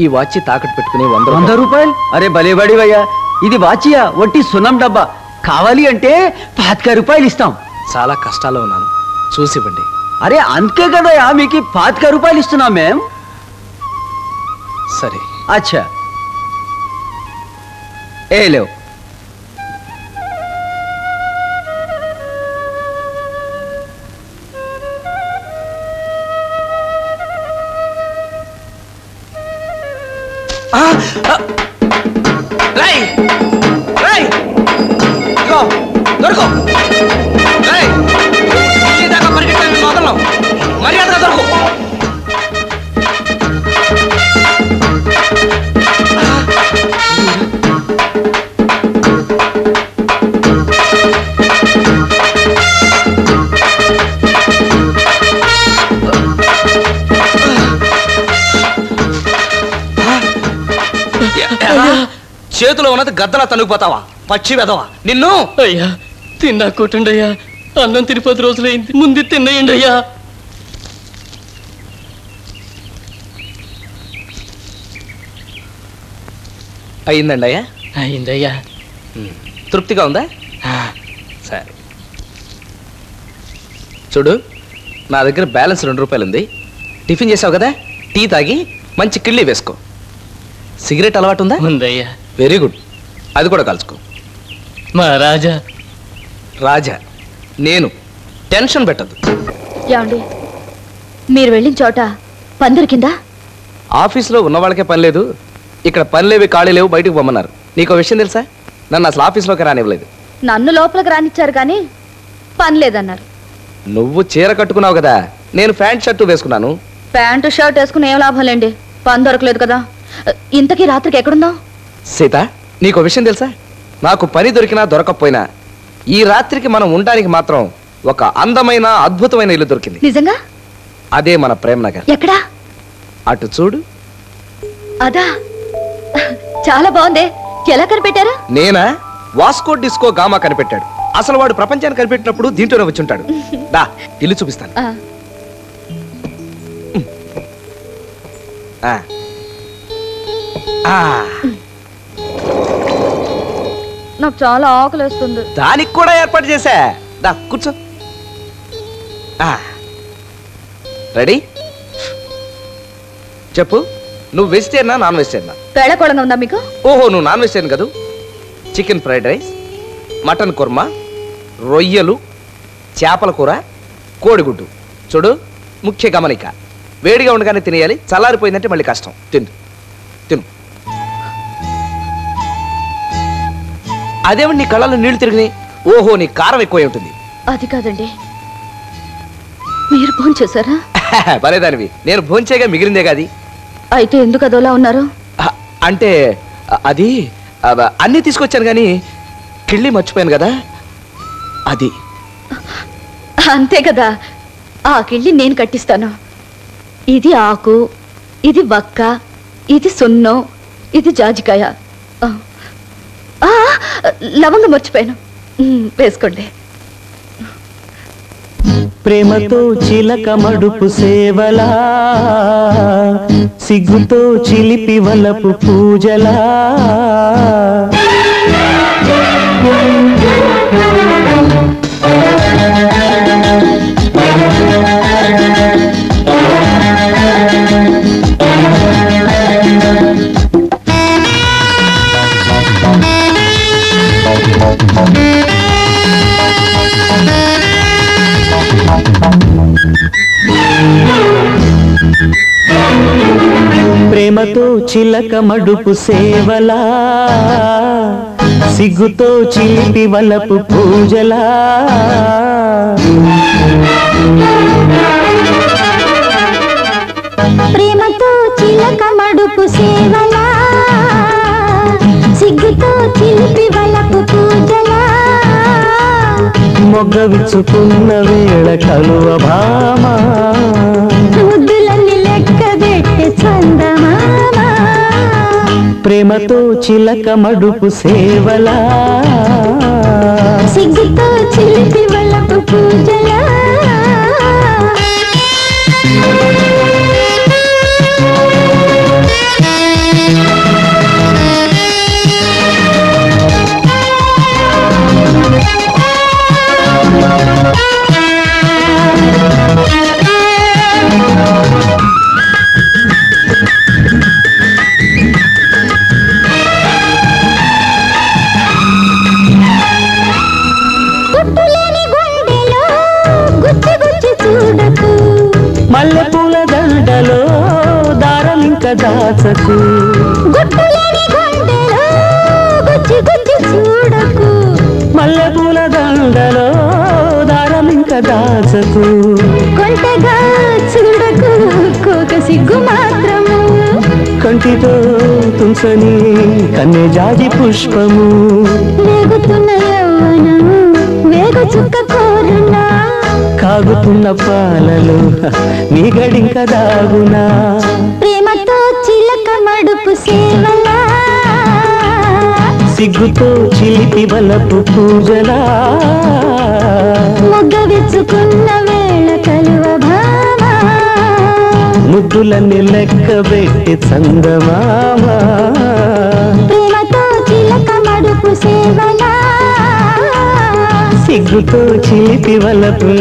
ఈ వాచ్ తాకట్టు పెట్టుకుని వంద వంద రూపాయలు? అరే భలే బడివయ్యా ఇది వాచియా? వట్టి సున్నం డబ్బా. కావాలి అంటే పాతిక రూపాయలు ఇస్తాం. చాలా కష్టాల్లో ఉన్నాను. చూసివ్వండి అరే అందుకే కదయ్యా మీకు పాతిక రూపాయలు ఇస్తున్నాం మేం. సరే. అచ్చా. ఏ లేవు. రేయ్! చేతిలో ఉన్నది గద్దలా తనుగుపోతావా? పచ్చి వెదవా నిన్ను? అయ్యా తిన్నా కొట్టండయ్యా అన్నం తిని పది రోజులైంది. ముందు తిన్నయండి అయ్యా. అయిందండి అయ్యా అయిందయ్యా తృప్తిగా ఉందా? సరే. చూడు నా దగ్గర బ్యాలెన్స్ రెండు రూపాయలు ఉంది టిఫిన్ చేసావు కదా? టీ తాగి మంచి కిళ్ళి వేసుకో. సిగరెట్ అలవాటు ఉందా ఉందయ్యా. వెరీ గుడ్ అది కూడా కలుసుకో. మా రాజా. రాజా నేను టెన్షన్ పెట్టద్దు. ఏమండి? మీరు వెళ్ళిన చోట పందిరి కింద? ఆఫీస్లో ఉన్న వాళ్ళకే పని లేదు. ఇక్కడ పని లేవి ఖాళీ లేవు బయటకు పొమ్మన్నారు. నీకు విషయం తెలుసా? నన్ను అసలు ఆఫీస్లోకి రానివ్వలేదు. నన్ను లోపలికి రానిచ్చారు కానీ పని లేదన్నారు. నువ్వు చీర కట్టుకున్నావు కదా నేను ప్యాంట్ షర్టు వేసుకున్నాను. ప్యాంటు షర్ట్ వేసుకుని ఏం లాభం లేండి? పని దొరకలేదు కదా. ఇంతకీ రాత్రికి ఎక్కడుందాం సీత నీకు విషయం తెలుసా? నాకు పని దొరికినా దొరకకపోయినా ఈ రాత్రికి మనం ఉండడానికి మాత్రం ఒక అందమైన అద్భుతమైన ఇల్లు దొరికింది. నిజంగా? అదే మన ప్రేమ్ నగర్. ఎక్కడా? అటు చూడు. అదా? చాలా బాగుంది. ఎలా కనిపెట్టారు? నేనా? వాస్కో డిస్కో గామా కనిపెట్టాడు. అసలు వాడు ప్రపంచాన్ని కనిపెట్టినప్పుడు దీంట్లోనే వచ్చి ఉంటాడు. దా ఇల్లు చూపిస్తాను. ఆ, ఆ. ఆ, నాకు చాలా ఆకలి వేస్తుంది దానికి కూడా ఏర్పాటు చేశా? దా కూర్చో. రెడీ? చెప్పు నువ్వు వెజిటేరియనా నాన్ వెజిటేరియనా? వేళకోళంగా ఉందా మీకు? ఓహో నువ్వు నాన్ వెజిటేరియన్ కదూ? Chicken fried rice mutton korma రొయ్యలు చేపల కూర కోడిగుడ్డు. చూడు ముఖ్య గమనిక. వేడిగా ఉండగానే తినేయాలి చల్లారిపోయిందంటే మళ్ళీ కష్టం. తిను. తిను. అదేమిటి నీ కళ్ళలో నీళ్ళు తిరిగినాయి ఓహో నీ కారం ఎక్కువై ఉంటుంది. అది కాదండి. మీరు ఫోన్ చేశారా భలేదానివి. నేను భోంచేగా మిగిలిందే కాది. అయితే ఎందుకు అదోలా ఉన్నారు? అ- అంటే అ- అది అవ- అన్నీ తీసుకొచ్చాను కానీ కిళ్ళి మర్చిపోయాను కదా. అది. అంతే కదా. ఆ కిళ్ళి నేను కట్టిస్తాను. ఇది ఆకు ఇది వక్క ఇది సున్నం ఇది జాజికాయ. ఆ. లవంగ మర్చిపోయాను. వేసుకోండి. ప్రేమతో చిలక మడుపు సేవలా సిగ్గుతో చిలిపి వలపు పూజలా. చిలక మడుపు సేవలా సిగ్గుతో చిలిపి వలపు పూజలా. ప్రేమతో చిలక మడుపు సేవలా సిగ్గుతో చిలిపి వలపు పూజలా. మొగ్గ విచ్చుకున్న వేళ కలువ భామా. ప్రేమతో చిలక మడుపు సేవలా. సిగ్గుతో చిలిపి వలపు పూజలా. దారం ఇంకా దాచకు చూడకు. మల్లెపూల దండలో దారం ఇంకా దాచకు. కొంటగా చూడకు కోక సిగ్గు మాత్రము. కంటితో తుంచని కన్నె జాజి పుష్పము. వేగుతున్న వేగు చుక్క కోరునా. కాగుతున్న పాలలో నీ గడింక దాగునా. మడుపు సేవలా. సిగ్గుతో చిలిపి బలపు పూజలా. మొగ్గ విచ్చుకున్న వేళ కలువ భామ ముద్దులన్నీ లెక్క పెట్టి చందమామా ప్రేమతో చిలక మడుపు సేవలా. సిగ్గుతో చిలిపి వలపు.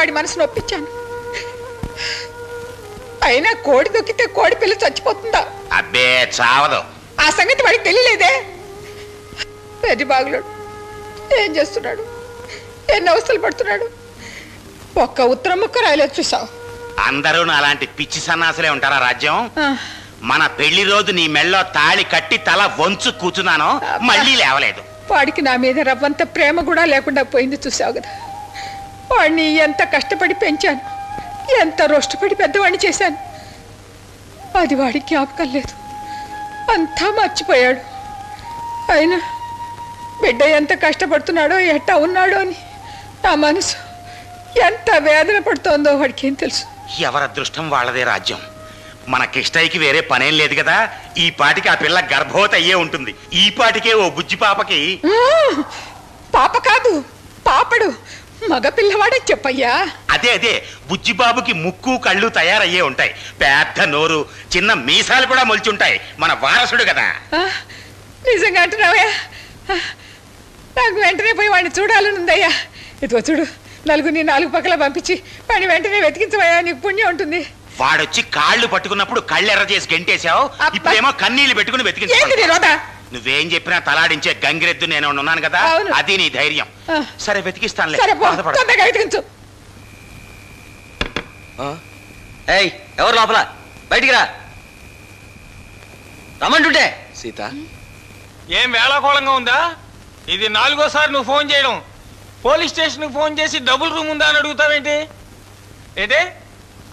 వాడి మనసు నొప్పించాను అయినా కోడి దొక్కితే కోడి పిల్ల చచ్చిపోతుందా? అబ్బే చావదు. ఆ సంగతి వాడికి తెలియలేదే? పెద్ద బాగులోడు. ఏం చేస్తున్నాడు? ఎన్ని అవస్థలు పడుతున్నాడు? ఒక్క ఉత్తరం ముక్క రాయలేదు చూసావు. అందరూ అలాంటి పిచ్చి సన్నాసులే ఉంటారా రాజ్యం? మన పెళ్ళి రోజు నీ మెళ్ళో తాళి కట్టి తల వంచు కూర్చున్నాను మళ్ళీ లేవలేదు. వాడికి నా మీద రవ్వంత ప్రేమ కూడా లేకుండా పోయింది చూసావు కదా. వాడిని ఎంత కష్టపడి పెంచాను ఎంత రోష్టపడి పెద్దవాడిని చేశాను. అది వాడికి జ్ఞాపకం లేదు. అంతా మర్చిపోయాడు. అయినా బిడ్డ ఎంత కష్టపడుతున్నాడో ఎట్టా ఉన్నాడో అని నా మనసు ఎంత వేదన పడుతోందో వాడికి ఏం తెలుసు. ఎవరి అదృష్టం వాళ్ళదే రాజ్యం. మన కిష్టయ్యకి వేరే పనేం లేదు కదా ఈ పాటికి ఆ పిల్ల గర్భవతి అయ్యే ఉంటుంది. ఈ పాటికే ఓ బుజ్జి పాపకి! పాప కాదు పాపడు. మగ పిల్లవాడే చెప్పయ్యా. అదే అదే. బుజ్జి బాబుకి ముక్కు కళ్ళు తయారయ్యే ఉంటాయి. పెద్ద నోరు చిన్న మీసాలు కూడా మొలిచుంటాయి. మన వారసుడు కదా. నిజంగా అంటున్నావయ్యా? నాకు వెంటనే పోయి వాడిని చూడాలనుందయ్యా. ఇదిగో చూడు నలుగురిని నాలుగు పక్కల పంపించి వాడిని వెంటనే వెతికించవయ్యా. నీకు పుణ్యం ఉంటుంది. వాడొచ్చి కాళ్ళు పట్టుకున్నప్పుడు కళ్ళు ఎర్ర చేసి గెంటేశావు. ఇప్పుడేమో కన్నీళ్ళు పెట్టుకుని రోదా నువ్వేం చెప్పినా తలాడించే గంగిరెద్దు నేను ఉన్నాను కదా? అవును. అది నీ ధైర్యం. సరే వెతికిస్తానులే. సరే పో. బాధపడకు. తొందరగా వెతికించు. ఏయ్ ఎవరు లోపల? బయటికి రా. రమ్మంటుంటే. సీత. ఏం వేళాకోళంగా ఉందా? ఇది నాలుగోసారి నువ్వు ఫోన్ చేయడం. పోలీస్ స్టేషన్కి ఫోన్ చేసి డబుల్ రూమ్ ఉందా అని అడుగుతావేంటి? ఏంటి?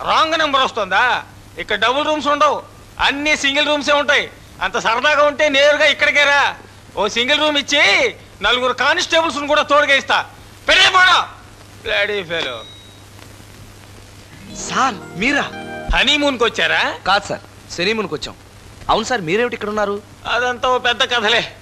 రాంగ్ నెంబర్ వస్తుందా? ఇక్కడ డబుల్ రూమ్స్ ఉండవు. అన్ని సింగిల్ రూమ్సే ఉంటాయి. అంత సరదాగా ఉంటే నేరుగా ఇక్కడికే రా. ఓ సింగిల్ రూమ్ ఇచ్చి నలుగురు కానిస్టేబుల్స్ కూడా తోడుగా ఇస్తా పెళ్ళే పోడా బ్లాడీ ఫెలో సార్ మీరా? హనీమూన్కి వచ్చారా? కాదు సార్ వచ్చాం. అవును సార్ మీరేమిటి ఇక్కడ ఉన్నారు? అదంతా ఓ పెద్ద కథలే.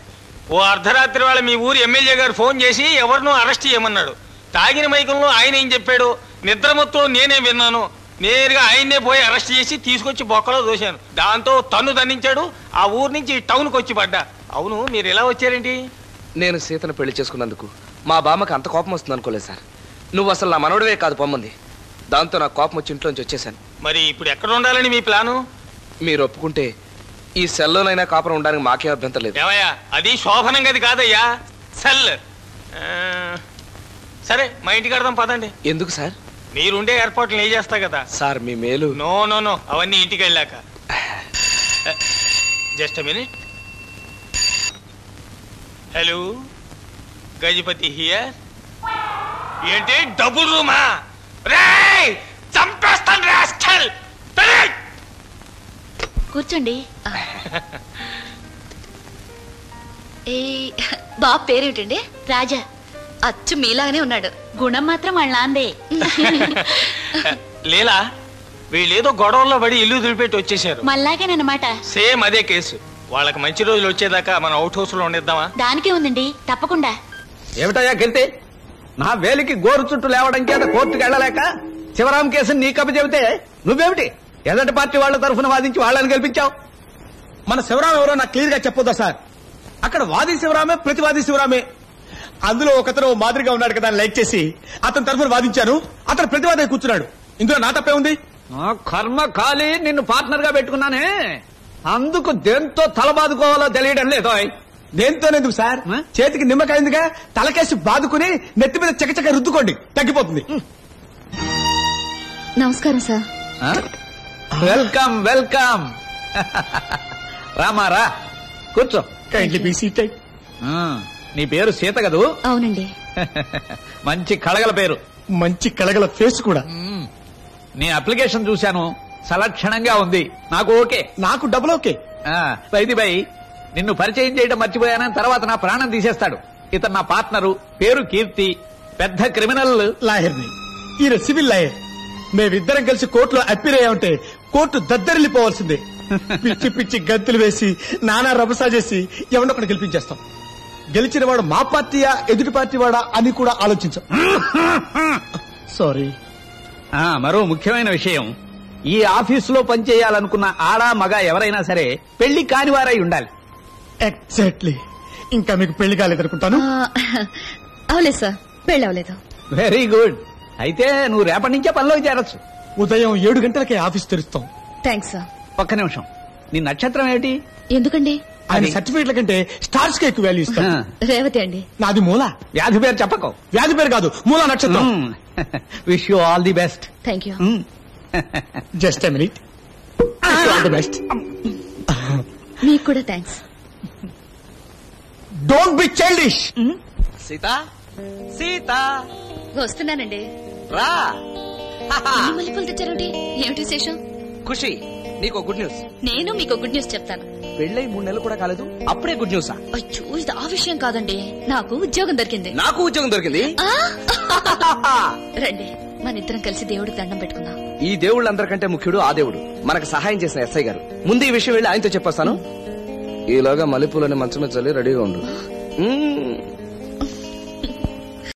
ఓ అర్ధరాత్రి వేళ మీ ఊరు ఎమ్మెల్యే గారు ఫోన్ చేసి ఎవరినో అరెస్ట్ చేయమన్నాడు. తాగిన మైకంలో ఆయన ఏం చెప్పాడు? నిద్రమత్తులో నేనే విన్నాను. నేరుగా ఆయన్నే పోయి అరెస్ట్ చేసి తీసుకొచ్చి బొక్కలో దోశాను. దాంతో తన్ను దండించాడు. ఆ ఊరు నుంచి టౌన్కి వచ్చి పడ్డా. అవును మీరు ఎలా వచ్చారేంటి? నేను సీతను పెళ్ళి చేసుకున్నందుకు మా బామ్మకి అంత కోపం వస్తుంది అనుకోలేదు సార్. నువ్వు అసలు నా మనవడివే కాదు పొమ్మంది. దాంతో నాకు కోపం వచ్చి ఇంట్లోంచి వచ్చేసాను మరి ఇప్పుడు ఎక్కడ ఉండాలని మీ ప్లాను? మీరు ఒప్పుకుంటే ఈ సెల్లోనైనా కాపురం ఉండడానికి మాకే అభ్యంతరం లేదు. ఏమయ్యా అది శోభనం గది కాదయ్యా. సెల్. ఆ, సరే మా ఇంటికి కడదాం పదండి. ఎందుకు సార్? మీరుండే ఏర్పాట్లు నేను చేస్తా కదా. సార్ మీ మేలు. నో నో నో అవన్నీ ఇంటికి వెళ్ళాక. Just minute hello Gajapati here ఏంటి? డబుల్ రూమా రే చంపేస్తాను రాస్కల్ కూర్చోండి. ఏ బాబు పేరేమిటండి? రాజా. అచ్చు మీలాగానే ఉన్నాడు. గుణం మాత్రం వాళ్ళ నాందే లేలా వీళ్ళేదో గొడవల్లో పడి ఇల్లు దులిపెట్టి వచ్చేసారు మళ్ళాగేనమాట సేమ్ అదే కేసు. వాళ్ళకి మంచి రోజులు వచ్చేదాకా మనం అవుట్ హౌస్లో ఉండేద్దామా? దానికే ఉందండి. తప్పకుండా. ఏమిటయ్యా గెలితే నా వేలికి గోరు చుట్టూ లేవడం చేత కోర్టుకు వెళ్ళలేక శివరాం కేసుని నీ కప్ప చెబితే నువ్వేమిటి? ఎదటి పార్టీ వాళ్ళ తరఫున వాదించి వాళ్ళని గెలిపించావు? మన శివరాం ఎవరో నాకు క్లియర్గా చెప్పొద్దా సార్? అక్కడ వాది శివరామే ప్రతివాది శివరామే. అందులో ఒకతను మాదిరిగా ఉన్నాడు కదా అని లైక్ చేసి అతని తరఫున వాదించాను. అతను ప్రతివాది కూర్చున్నాడు. ఇందులో నా తప్పే ఉంది? ఆ కర్మ కాలి నిన్ను పార్ట్నర్గా పెట్టుకున్నానే. అందుకు దేంతో తల బాదుకోవాలో తెలియడం లేదో దేంతోనేందుకు సార్? చేతికి నిమ్మకాయిందిగా తలకేసి బాదుకుని నెత్తి మీద చకచక రుద్దుకోండి. తగ్గిపోతుంది. నమస్కారం సార్. Welcome welcome. రామారా కూర్చో. కైండ్లీ బీ సీటెడ్ ఆ, నీ పేరు సీత కదూ? అవునండి. మంచి కళగల పేరు. మంచి కళగల ఫేస్ కూడా. నీ అప్లికేషన్ చూశాను. సలక్షణంగా ఉంది. నాకు ఓకే. నాకు డబుల్ ఓకే. వైది బై నిన్ను పరిచయం చేయడం మర్చిపోయానని తర్వాత నా ప్రాణం తీసేస్తాడు. ఇతను నా పార్ట్నరు. పేరు కీర్తి. పెద్ద క్రిమినల్. లాయర్ని ఈయన సివిల్ లాయర్. మేమిద్దరం కలిసి కోర్టులో అప్పీర్ అయ్యామంటే కోర్టు దద్దరిల్లిపోవాల్సిందే. పిచ్చి పిచ్చి గంతులు వేసి నానా రభసా చేసి ఎవరినొకటి గెలిపించేస్తాం. గెలిచిన వాడు మా పార్టీయా ఎదుటి పార్టీ వాడా అని కూడా ఆలోచించాం. సారీ. మరో ముఖ్యమైన విషయం. ఈ ఆఫీసులో పనిచేయాలనుకున్న ఆడా మగ ఎవరైనా సరే పెళ్ళి కానివారై ఉండాలి. ఎగ్జాక్ట్లీ. ఇంకా మీకు పెళ్ళి కాలేదనుకుంటాను? అవలేదు సార్ పెళ్ళి అవలేదు వెరీ గుడ్. అయితే నువ్వు రేపటి నుంచే పనిలోకి చేరొచ్చు. ఉదయం ఏడు గంటలకే ఆఫీస్ తెరుస్తాం. Thanks sir. ఒక్క నిమిషం. నీ నక్షత్రం ఏంటి ఎందుకండి? ఆయన సర్టిఫికేట్ల కంటే స్టార్స్కి ఎక్కువ వాల్యూ ఇస్తాం. రేవతి అండి. నాది మూల. వ్యాధి పేరు చెప్పకు. వ్యాధి పేరు కాదు మూల నక్షత్రం. Wish you all the best thank you just minute all the best మీకు కూడా thanks don't be childish Sita Sita. వస్తున్నానండి. రా. మల్లెపూలు తెచ్చారండి ఏమిటి విశేషం? ఖుషి. నీకు గుడ్ న్యూస్ నేను మీకు గుడ్ న్యూస్ చెప్తాను. పెళ్ళై మూడు నెలలు కూడా కాలేదు అప్పుడే గుడ్ న్యూసా అయ్యో ఇది ఆ విషయం కాదండి. నాకు ఉద్యోగం దొరికింది. నాకు ఉద్యోగం దొరికింది? ఆ? రండి మన ఇద్దరం కలిసి దేవుడికి దండం పెట్టుకుందాం. ఈ దేవుళ్ళందరికంటే ముఖ్యుడు ఆ దేవుడు. మనకు సహాయం చేసిన ఎస్ఐ గారు. ముందు ఈ విషయం వెళ్ళి ఆయనతో చెప్పొస్తాను. ఈలోగా మల్లెపూలని మంచం మీద చల్లి రెడీగా ఉండు.